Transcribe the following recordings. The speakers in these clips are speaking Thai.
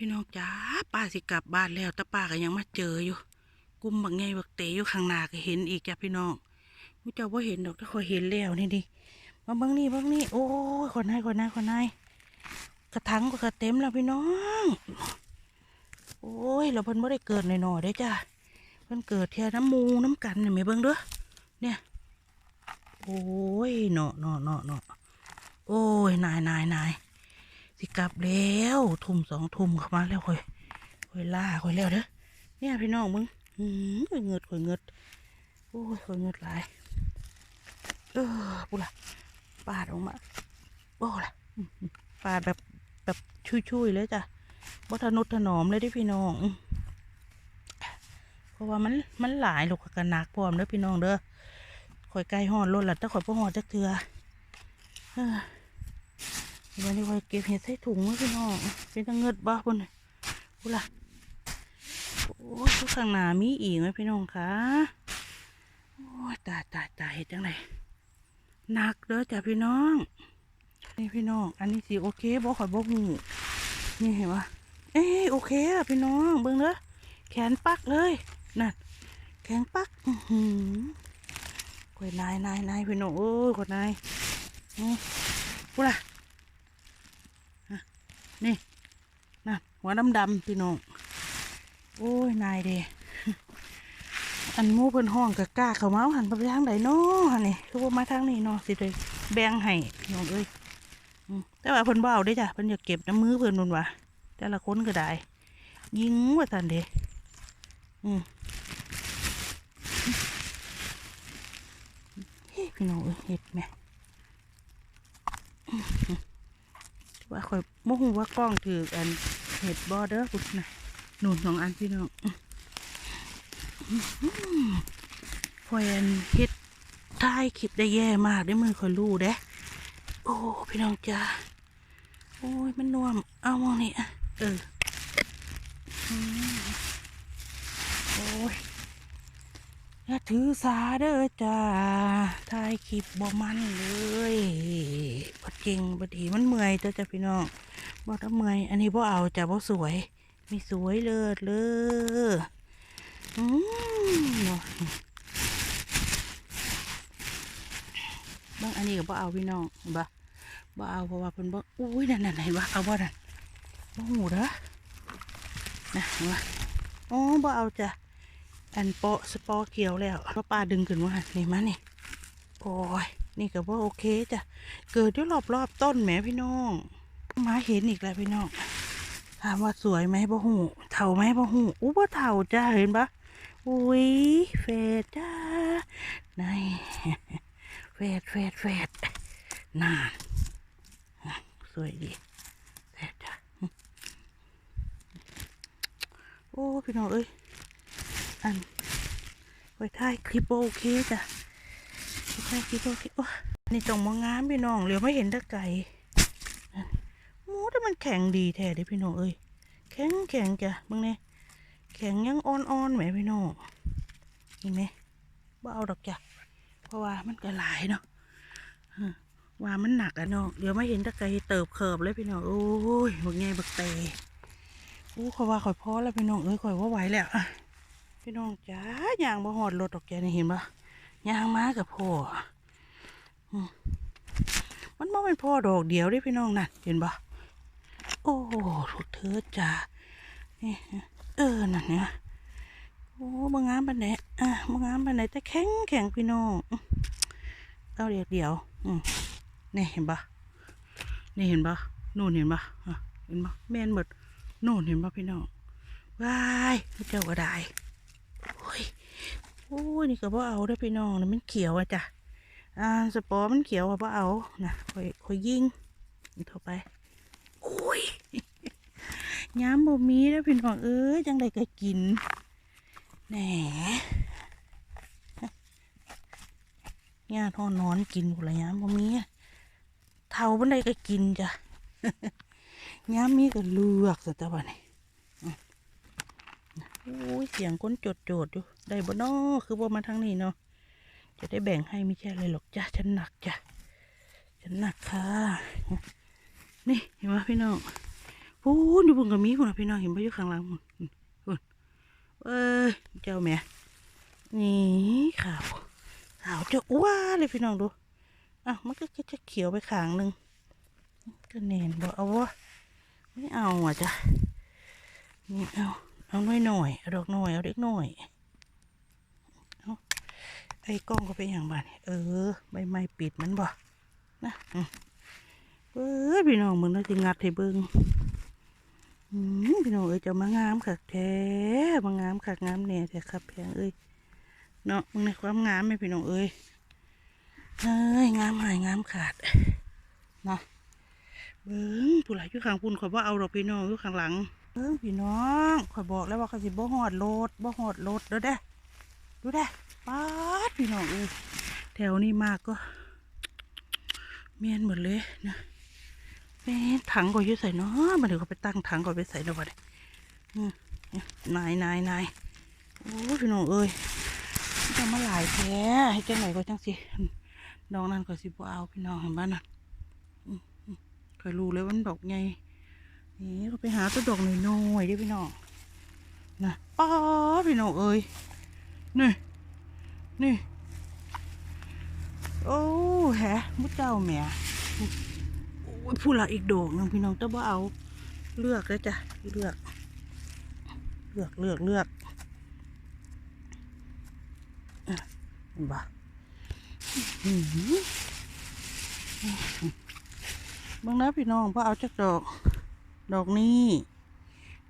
พี่น้องจ้าป้าสิกลับบ้านแล้วแต่ป้าก็ยังมาเจออยู่ กุมบักไงบักเตอยู่ข้างหน้าก็เห็นอีกจ้ะพี่น้องมุเจ้าว่าเห็นดอกถ้าคอยเห็นแล้วนี่ดิมาบิ่งนี่บิ่งนี่โอ้ยคนนายคนนายคนนายกระถังก็กระเต็มแล้วพี่น้อง โอ้ยเราเพิ่นไม่ได้เกิดหน่อยๆได้จ้ะเพิ่นเกิดเทียน้ำมูน้ำกันเนี่ยไม่เบิ่งเด้อเนี่ย โอ้ยเนาะเนาะเนาะเนาะโอ้ยนายนายนาย สิกลับแล้วทุ่มสองทุ่มเข้ามาแล้วค่อยค่อยล่าค่อยแล้วเด้อเนี่ยพี่น้องมึงอืมค่อยเงิดค่อยเงิดโอ้ยค่อยเงิดหลายเออปุล่ะปาดออกมาโอ้ล่ะปาดแบบแบบชุยๆเลยจ้ะบ่ทะนุถนอมเลยดิพี่น้องเพราะว่ามันมันหลายลูกกันหนักพร้อมเด้อพี่น้องเด้อข่อยไก่หอดรถลัดแต่ข่อยพ่หอดจักเถือ เออเดี๋ยวนี้ข่อยเก็บเห็ดใส่ถุงไว้พี่น้องเป็นตังเงิดบ้าพุ่นน่ะพูล่ะโอ้ทุกข้างหน้ามีอีกไหมพี่น้องคะโอ้ตายตายตายเห็ดจังไงหนักเด้อจ้ะพี่น้อง นี่พี่น้อง อันนี้สิโอเคบ่ข่อยบ่หูนี่เห็นปะเอ้โอเคอะพี่น้องเบิ่งเด้อแขนปักเลยนั่นแขนปักอือหือกล้วยนายนายนายพี่น้องโอ้ยกวยนายนี่พูล่ะฮะ นี่นั่นหัวดำดำพี่น้อง โอ้ย นายเด้อันมูเพิ่นห้องกะกล้าเขาเมาหันไปทางไหนเนาะนี่คือว่ามาทางนี้เนาะสิเลยแบ่งให้พี่น้องเอ้ยแต่ว่าเพิ่นเบาได้จ้ะเพิ่นอยากเก็บน้ำมือเพิ่นนุ่นวะแต่ละคนก็ได้ ยิงว่าสันเด้อืมเฮ้ยพี่น้องเอ้ยเห็ดแม่อื้อหือ ว่าข่อยโมหูว่ากล้องถืออันเห็ดบอเด้อปุ๊นะหนุนสองอันพี่น้องเพื่อยอันเห็ดท้ายคลิปได้แย่มากได้มือข่อยรู้เด้โอ้พี่น้องจ้าโอ้ยมันนวม เอามองนี่อะเออโอ้ย อย่าถือสาเด้อจ้าถ่ายคลิปบ่มันเลยบ่จริงบ่ดีมันเมื่อยจ้าจ้าพี่น้องบ่ถ้าเมื่อย อันนี้บ่เอาจ้าบ่สวย มีสวยเลิศเลยอืมเนาะบางอันนี้ก็บ่เอาพี่น้องบ่บ่เอาเพราะว่าเพิ่นบ่อุ้ยนั่นนั่นเห็นบ่เอาบ่นั่นบ่หูเด้อนะเห็นบ่อ๋อบ่เอาจ้ะ อันโปะสปอเขียวแล้วก็ปลาดึงขึ้นมานี่มานี่โอ้ยนี่ก็ว่าโอเคจ้ะเกิดอยู่รอบรอบๆต้นแหมพี่น้องมาเห็นอีกแล้วพี่น้องถามว่าสวยไหมบ่หูเถ่าไหมบ่หูอู้บ่เถ่าจ้าเห็นปะอุ้ยเฟดจ้าไหนเฟดเฟดเฟดน่าสวยดีเฟดจ้าโอ้พี่น้องเอ้ย อันไว้ถ่ายคลิปโอเคจ้ะไว้ถ่ายคลิปโอเคโอ้นี่ตรงมางามพี่น้องเหลือไม่เห็นตะไก่นั่นโอ้แต่มันแข็งดีแท้เด้พี่น้องเอ้ยแข็งแข็งจ้ะมึงเนี่ยแข็งยังอ่อนๆแหมพี่น้องเห็นไหมบ่เอาดอกจ้ะเพราะว่ามันก็หลายเนาะฮะว่ามันหนักอะเนาะเดี๋ยวไม่เห็นตะไก่เติบเขิบเลยพี่น้องโอ้ยบักไงบักเตโอ้ขอยว่าข่อยพอแล้วพี่น้องเอ้ยข่อยว่าไหวแล้วอะ พี่น้องจ้ายางบ่หอดรถดอกแกนี่เห็นปะยางมากับพ่อมันบ่เป็นพ่อดอกเดียวด้พี่น้องนั่นเห็นปะโอ้ถูกเธอจ้าเออนั่นเนี่ยโอ้บางงามปันไหนอะบางงามปันไหนแต่แข็งแข็งพี่น้องเอาเดียวเดียวอืมนี่เห็นปะนี่เห็นปะนู่นเห็นปะอะเห็นปะแม่นหมดนู่นเห็นปะพี่น้องว้ายเจ้าก็ได้ โอ้ยโอ้ยนี่ก็บ่เอาได้พี่น้องนะมันเขียวอะจ้ะอ่าสปอร์มันเขียวอะบ่เอานะค่อยค่อยยิงเข้าไปโอ้ยย้ำบ่มีแล้วพี่น้องเอ้ยจังไดก็กินแหนญาติห่อนอนกินพุ่นละย้ำบ่มีเท่าบันไดก็กินจ้ะย้ำมีก็เลือกซะแต่ว่านี่โอ้ยเสียงก้นโจดโจดอยู่ ได้บ่นอคือว่ามาทางนี้เนาะ จะได้แบ่งให้ไม่ใช่เลยหรอกจ้ะฉันหนักจ้ะ ฉันหนักค่ะ นี่เห็นไหมพี่น้องพูนอยู่บนกระมีพุ่นน่ะพี่น้องเห็นบ่อยู่ข้างหลังพุ่นพุ่นเอ้ยเจ้าแม่ นี่ขาวขาวจะอ้วนเลยพี่น้องดูอะมันก็จะเขียวไปข้างหนึงก็แน่นบ่เอาวะไม่เอาอะจ้ะนี่เอา เอาน้อยหน่อยเอาดอกหน่อยเอาเด็กหน่อยเอาไอ้กล้องก็เป็นอย่างบ้านเออใบไม้ปิดมันบ่นะอืมเอ้ยพี่น้องมึงน่าจะงัดให้เบิ่งพี่น้องเอ้ยจะมางามคักแท้มางามคักงามแน่แต่ครับแพงเอ้ยเนาะมึงในความงามไหมพี่น้องเอ้ยเอ้ยงามหายงามขาดนะเบิ้งผู้หลายอยู่ข้างปุ่นขอยบ่เอาดอกพี่น้องอยู่ข้างหลัง เบิ้งพี่น้องขอยบอกแล้วว่าเขาสิบ่หอดรถบ่หอดรถเด้อเด้ดูเด้ป๊าดพี่น้องเอ้ยแถวนี้มากก็ เมียนหมดเลยนะแม่ถังก็อยืดใส่เนาะมาเดี๋ยวเขาไปตั้งถังก่อนไปใส่แล้ววะเนี่ยอืมเนี่ยนายนายนายโอ้ยพี่น้องเอ้ยจะมาหลายแท้ให้จังไหนก็จังสิดอกนั้นก็สิบ่เอาพี่น้องเห็นบ้านน่ะอืมอืมเคยรู้เลยว่ามันดอกไง นี่เขาไปหาตัวดอกหน่อยๆเด้พี่น้องนะป้าพี่น้องเอ้ยนี่นี่โอ้แฮะมุดเจ้าแม่โอ้ยผู้ละอีกโดกนึงพี่น้องแต่ว่าเอาเลือกเลยจ้ะเลือก เลือกเลือกเลือกเห็นปะบางนะพี่น้องพอเอาจากดอก ดอกนี้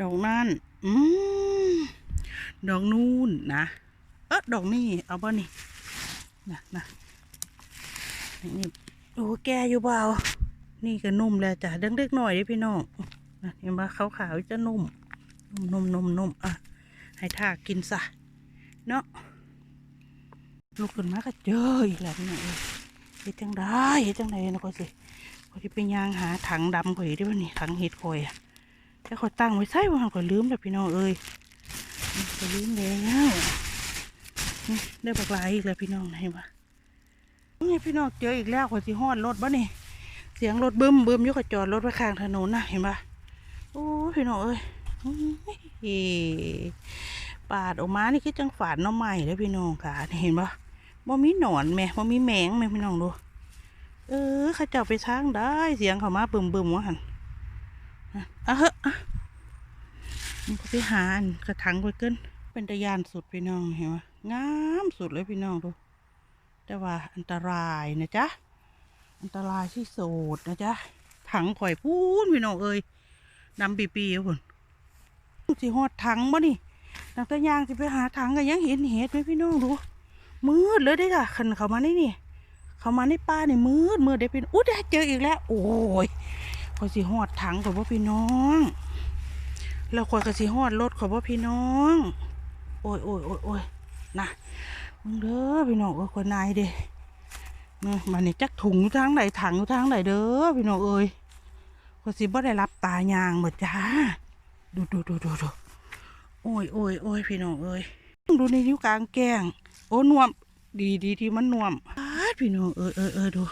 ดอกนั่น อืมดอกนู่นนะ เออดอกนี่ เอาบ่นี่นะนะนี่โอ้แกอยู่เปล่านี่ก็นุ่มแล้วจ้ะเด็กเล็กๆหน่อยดิพี่น้องนะเห็นปะขาวๆจะนุ่ม นุ่มนุ่มนุ่มอะ ให้ทากินซะ เนาะลูกขึ้นมาก็เจออีกแล้วพี่น้องเอ้ยเฮ็ดจังได้เฮ็ดจังไดนะก็สิ ก็ที่ไปย่างหาถังดำข่อยได้ป่ะนี่ถังเห็ดข่อยอะแต่ข่อยตั้งไว้ใส่ว่าข่อยลืมแล้วพี่น้องเอ้ยข่อยลืมแล้วนี่ได้บักหลายอีกแล้วพี่น้องเห็นปะนี่พี่น้องเจออีกแล้วข่อยสิฮอดรถบ่นี่เสียงรถบึ้มบึ้มอยุกจอดรถไว้ข้างถนนนะเห็นปะโอ้พี่น้องเอ้ยปาดออกมานี่คือจังฝาดน้อใหม่เลยพี่น้องค่ะเห็นปะบ่มีหนอนแม่บ่มีแมงแม่พี่น้องดู เออเขาเจ้าไปทางได้เสียงเขามาบึมบึมวะหันอะเฮ้อะมันก็ไปหาอันกระถังไปเกินเป็นตะยานสุดพี่น้องเห็นปะงามสุดเลยพี่น้องดูแต่ว่าอันตรายนะจ๊ะอันตรายที่สุดนะจ๊ะถังข่อยพูนพี่น้องเอ้ยดำปีปีๆพุ่นสิหอดถังบ่นี่นักตะยางสิไปหาถังก็ยังเห็นเห็ดไหมพี่น้องดูมืดเลยได้อจ้ะขันเขามาในนี่ เขามาในป่านี่มืดมืดได้เป็นอุ๊ยได้เจออีกแล้ว โอ้ยขอยสิหอดถังขอยบ่พี่น้อง แล้วขอยก็สิหอดรถขอยบ่พี่น้อง โอ้ยโอ้ยโอ้ยโอ้ยนะมึงเด้อพี่น้องเอยข่อยนายเด้นี่มันนี่จักถุงอยู่ทางไหนถังอยู่ทางไหนเด้อพี่น้องเอ้ยคนสิบ่ได้รับตายางหมดจ้า ดูดูดูดูดูโอ้ยโอ้ยโอ้ยพี่น้องเอ้ยดูในนิ้วกลางแกงโอ้นวม ดีดีที่มันนวม พี่น้องเอ้ยเอ้ยเอ้ยดู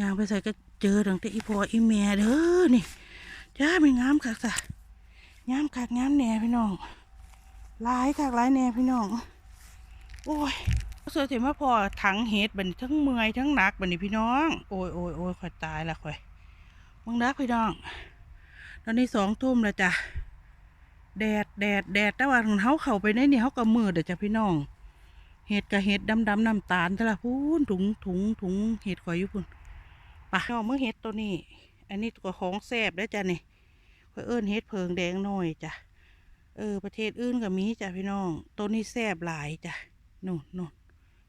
ยางไปใส่ก็เจอตั้งแต่อีพออีแม่เด้อนี่จ้าไม่งามคักสะงามคักงามแหน่พี่น้องลายคักลายแหน่พี่น้อง โอ้ยเสือเถมาพอถังเห็ดบันทั้งเมื่อยทั้งหนักบัดนพี่น้อง โอ้ยโอ้ยโอ้ยข่อยตายละข่อยมึงรักพี่น้อง ตอนนี้สองทุ่มแล้วจ้ะแดดแดดแดดแต่ว่าเขาเข้าไปในนี่เขาก็มืดเด้อจ้ะพี่น้อง เห็ดกับเห็ดดำดำน้ำตาลแต่ละพูนถุงถุงถุงเห็ดข่อยอยู่พุ่นปะน้องมือเห็ดตัวนี้ อันนี้ก็ของแซ่บได้จ้ะนี่ข่อยเอิ้นเห็ดเพิงแดงหน้อยจ้ะเออ ประเทศอื่นก็มีจ้ะพี่น้องตัวนี้แซ่บหลายจ้ะนู่นนู่น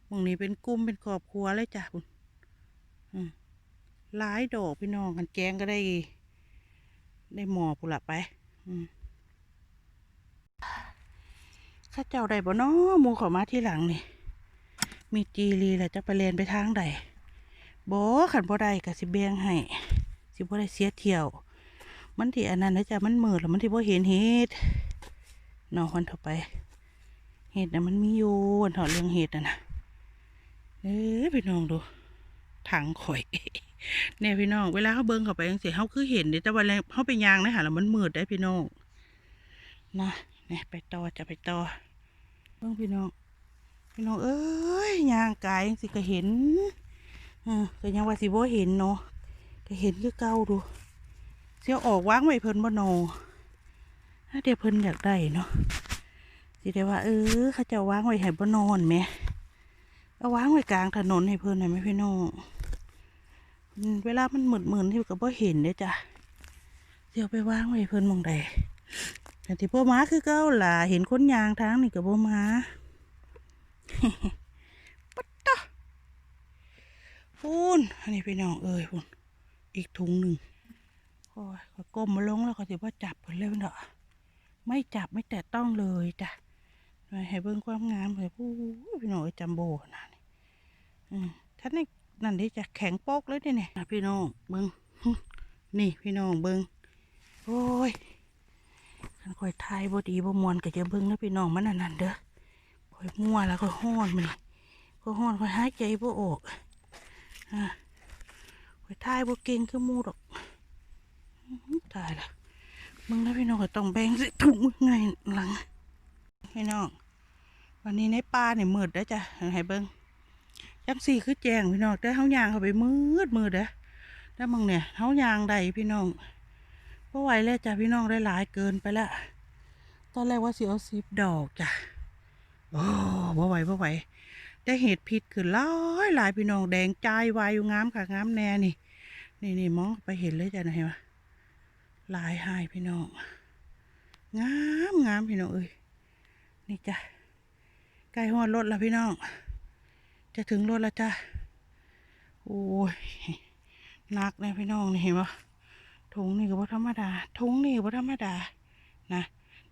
มึงนี้เป็นกลุ่มเป็นครอบครัวเลยจ้ะคุณอืมหลายดอกพี่น้องกันแกงก็ได้ ได้หมอปุละไป อืม ข้าเจ้าได้บ่น้อมูขอมาที่หลังนี่ มีจีรีแหละจะไปเรียนไปทางใดบ่ขันบ่ได้ก็สิเบียงให้ สิบ่ได้เสียเที่ยว มันที่อันนั้นนะจ๊ะมันมืดแล้วมันที่บ่เห็นเห็ดนอนคนเถอะไป เห็ดนะมันมีอยู่วันเถอะเรื่องเห็ดนะนะเอ้พี่น้องดูถังข่อยเนี่ยพี่น้อง เวลาเขาเบิ่งเข้าไปจังซี่เขาคือเห็นเด้แต่ว่าแล้วเขาไปยางนะหะแล้วมันมืดได้พี่น้องนะ เนี่ยไปต่อจะไปต่อเบิ่งพี่น้อง พี่น้องเอ้ยยางกายจังสิก็เห็นเออก็ยังว่าสิบ่เห็นเนาะก็เห็นคือเก่าดู เสียวออกวางไว้เพิ่นบ่โนถ้าเดี๋ยวเพิ่นอยากได้เนาะสิได้ว่า เออเขาจะวางไว้ให้บ่นอนแหมเอาวางไว้กลางถนนให้เพิ่นหน่อยไหมพี่น้องเวลามันหมืดมืนที่ก็บ่เห็นเด้จ้ะเดี๋ยวไปวางไว้เพิ่นมองใด แต่ที่บ่มาคือเก่าล่ะเห็นคนยางทางนี่ก็บ่มาปัตตะพูนอันนี้พี่น้องเอ้ยพูนอีกถุงหนึ่งโอ้ยก็ก้มมาลงแล้วก็ถือว่าจับผลเลยมันเถอะไม่จับไม่แตะต้องเลยจ้ะให้เบิ่งความงามเลยผู้พี่น้องเอ้ยจัมโบ้นาดนี้อืมท่านนี่นั่นที่จะแข็งโป๊กเลยเนี่ยนี่ยอะพี่น้องเบิ่งนี่พี่น้องเบิ่งโอ้ย คันคอยทายบ่ดีบ่มวนก็จะเบิ่งนะพี่น้องมันอันนั่นเด้อคอยมั่วแล้วก็ห้อนมันก็ห้อนคอยหายใจบ่ออกอะคอยทายบ่เก่งคือมูดอกตายละมึงนะพี่น้องก็ต้องแบ่งสิถุงไงหลังพี่น้อง วันนี้ในป่าเนี่ยมืดได้อจ้ะให้เบิ้งจังสี่คือแจงพี่น้องแต่เฮายางเข้าไปมืดมืดเด้อแล้วมึงเนี่ยเฮายางใดพี่น้อง พราะไหวแล้วจ้ะพี่น้องได้หลายเกินไปละตอนแรกว่าสิเอาสิบดอกจ้ะโอ้บ่ไหวบ่ไหวได้เห็ดพิษขึ้นหลายหลายพี่น้องแดงใจวายอยู่งามค่ะงามแน่นี่ นี่นี่มองไปเห็นเลยจ้ะนะเห็นปะลายหายพี่น้องงามงามพี่น้องเอ้ยนี่จ้ะใกล้หอดรถแล้วพี่น้อง จะถึงรถแล้วจ้ะโอ้ยหนักเลยพี่น้องนี่เห็นปะ ถุงนี่ก็บ่ธรรมดาถุงนี่ก็บ่ธรรมดา นะ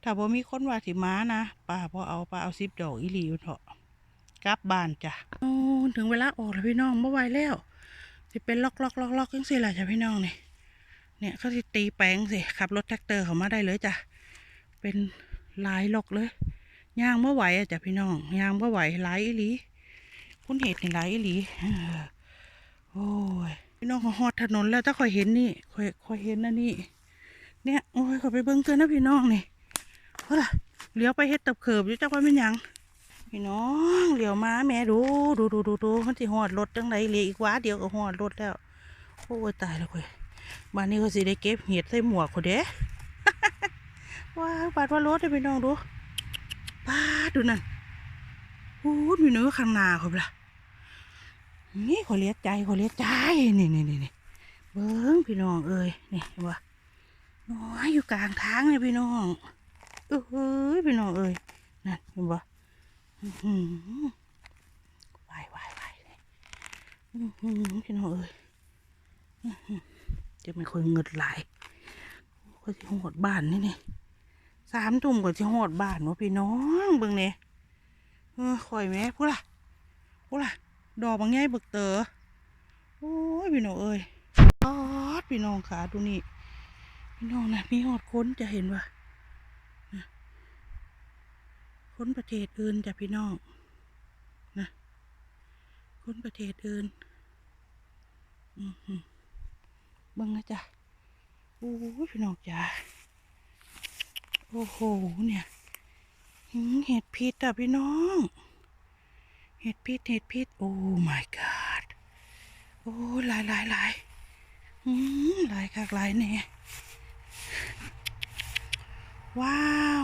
ถ้าบ่มีคนว่าสิมานะป้าพอเอาป้าเอาซิปดอกอีหลีอยู่เถอะกลับบ้านจ้ะโอ้ถึงเวลาออกแล้วพี่น้องเมื่อไหวแล้วสิเป็นล็อกล็อกล็อกล็อกจังสิแหละจ้ะพี่น้องนี่เนี่ยเขาสิตีแปลงสิขับรถแท็กเตอร์เขามาได้เลยจ้ะเป็นหลายล็อกเลยย่างเมื่อไหวอะจ้ะพี่น้องย่างเมื่อไหวหลายอีหลีคุณเหตุในหลายอีหลีโอ้ย พี่น้องเขาหอดถนนแล้วถ้าคอยเห็นนี่คอยคอยเห็นนะนี่ เนี่ยโอ้ยขอไปเบิ้งเกินนะพี่น้องนี่เฮ้ยเลี้ยวไปเฮ็ดตับเขิบอยู่จักว่าเป็นยังพี่น้องเลี้ยวมาแม่ดูดูดูดูดูมันสิหอดรถจังไรเหลยอีกว้าเดียวก็หอดรถแล้วโอ้ยตายแล้วคุยบ้านนี้เขาสิได้เก็บเห็ดใส่หมวกเขาเด้ว้าวปาดว่ารถได้ไปน้องดูปาดดูนั่นโอ้ยมีเนื้อข้างหน้าเขาละ นี่ขาเลียดใจขาเลียดใจนี่นี่นี่นี่เบิ้งพี่น้องเอ้ยนี่เห็นปะน้อยอยู่กลางทางเลยพี่น้องเอ้ยพี่น้องเอ้ยนั่นเห็นปะอื้อหือวายวายวายเลยพี่น้องเอ้ยจะไม่ค่อยเงิดหลายก็จะหอดบ้านนี่นี่สามทุ่มก็จะหอดบ้านวะพี่น้องเบิ่งเนี่ยเออคอยแม่พูดล่ะพูดล่ะ ดอกบางแง่บิกเตอโอ้ยพี่น้องเอ้ยออดพี่น้องขาดูนี่พี่น้องนะมีหอดค้นจะเห็นว่าค้นประเทศอื่นจ้ะพี่น้องนะค้นประเทศอื่นอือเบิ่งนะจ๊ะโอ้ยพี่น้องจ๋าโอ้โหเนี่ยเห็ดพิษอะพี่น้อง เห็ดพิษเห็ดพิษโอ้ my god โอ้หลายหลายหลายหืมหลายคักหลายแน่ว้าว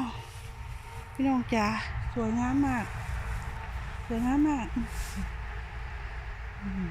พี่น้องจ๋าสวยงามมาก สวยงามมากอืม